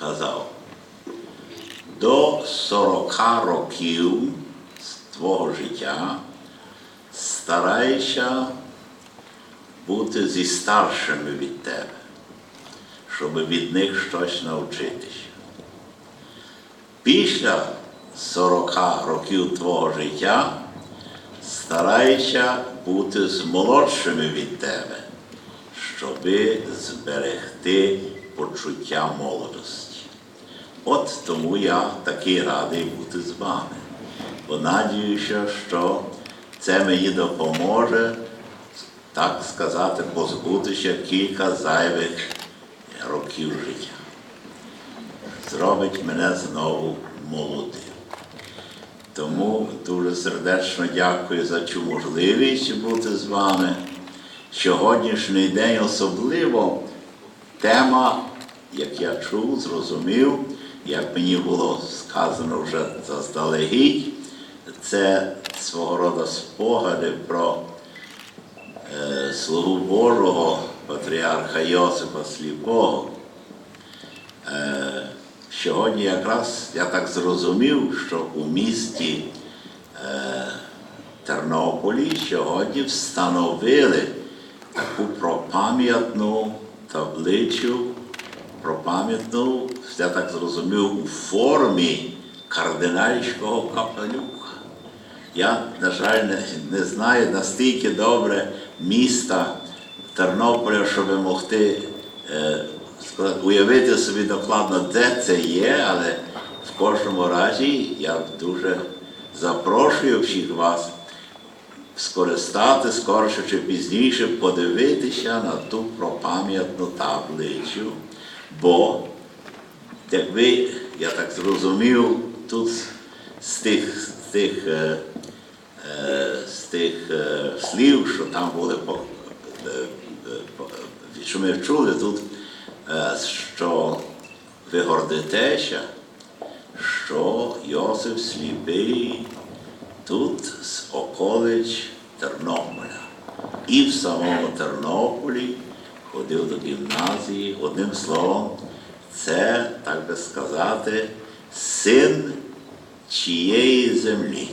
казав, до 40 років з твого життя старайся бути зі старшими від тебе, щоб від них щось навчитися. Після 40 років твого життя старайся бути з молодшими від тебе, щоби зберегти почуття молодості. От тому я такий радий бути з вами. Бо надіюся, що це мені допоможе, так сказати, позбутися кілька зайвих років життя. Зробить мене знову молодим. Тому дуже сердечно дякую за цю можливість бути з вами. Сьогоднішній день особливо тема, як я чув, зрозумів, як мені було сказано вже заздалегідь, це свого роду спогади про е, слугу Божого патріарха Йосипа Сліпого. Е, Сьогодні якраз я так зрозумів, що у місті е, Тернополі сьогодні встановили таку пропам'ятну табличу, пропам'ятну, я так зрозумів, у формі кардинальського капелюха. Я, на жаль, не, не знаю настільки добре міста Тернополя, щоб могти е, уявити собі докладно, де це є, але в кожному разі я дуже запрошую всіх вас скористати скорше чи пізніше, подивитися на ту пропам'ятну таблицю, бо як ви, я так зрозумів, тут з тих, з тих, е, е, з тих е, слів, що там були, що ми чули тут, що ви гордитеся, що Йосиф Сліпий тут з околиць Тернополя. І в самому Тернополі ходив до гімназії. Одним словом, це, так би сказати, син чиєї землі.